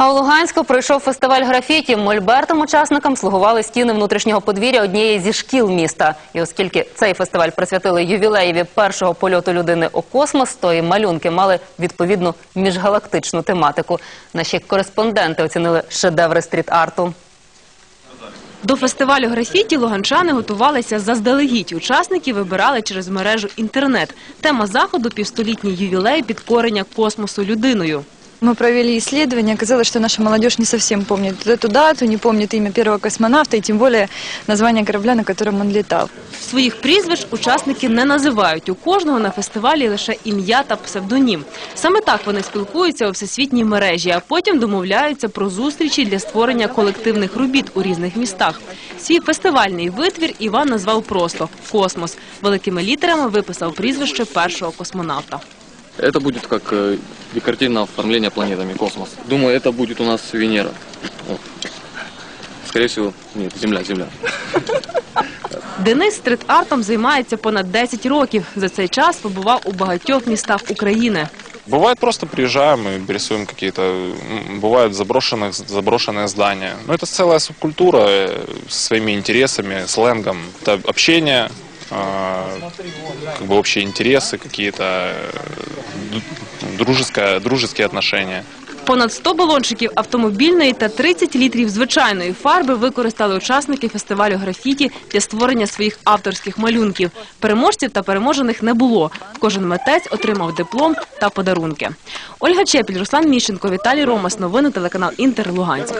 А у Луганську пройшов фестиваль графіті. Мольбертом учасникам слугували стіни внутрішнього подвір'я однієї зі шкіл міста. І оскільки цей фестиваль присвятили ювілеєві першого польоту людини у космос, то і малюнки мали відповідну міжгалактичну тематику. Наші кореспонденти оцінили шедеври стріт-арту. До фестивалю графіті луганчани готувалися заздалегідь. Учасники вибирали через мережу інтернет. Тема заходу – півстолітній ювілей підкорення космосу людиною. Мы провели исследование, оказалось, что наша молодежь не совсем помнит эту дату, не помнит имя первого космонавта и тем более название корабля, на котором он летал. Своїх прізвищ учасники не називають. У кожного на фестивалі лише ім'я та псевдонім. Саме так вони спілкуються у всесвітній мережі, а потім домовляються про зустрічі для створення колективних робіт у різних містах. Свій фестивальний витвір Іван назвав просто «Космос». Великими літерами виписав прізвище першого космонавта. Это будет как э, декоративное оформление планетами космос. Думаю, это будет у нас Венера. Вот. Скорее всего, нет, Земля, Земля. Денис стрит-артом займається понад 10 років. За цей час побував у багатьох містах України. Бывает просто приезжаем и рисуем какие-то, м, бывают заброшенных, заброшенные здания. Но это целая субкультура э, со своими интересами, сленгом. Это общение, э, как бы общие интересы какие-то, э, ду- дружеское, дружеские отношения. Понад 100 балончиків автомобільної та 30 літрів звичайної фарби використали учасники фестивалю графіті для створення своїх авторських малюнків. Переможців та переможених не було. Кожен митець отримав диплом та подарунки. Ольга Чепіль, Руслан Міщенко, Віталій Ромас. Новини телеканал Інтер. Луганськ.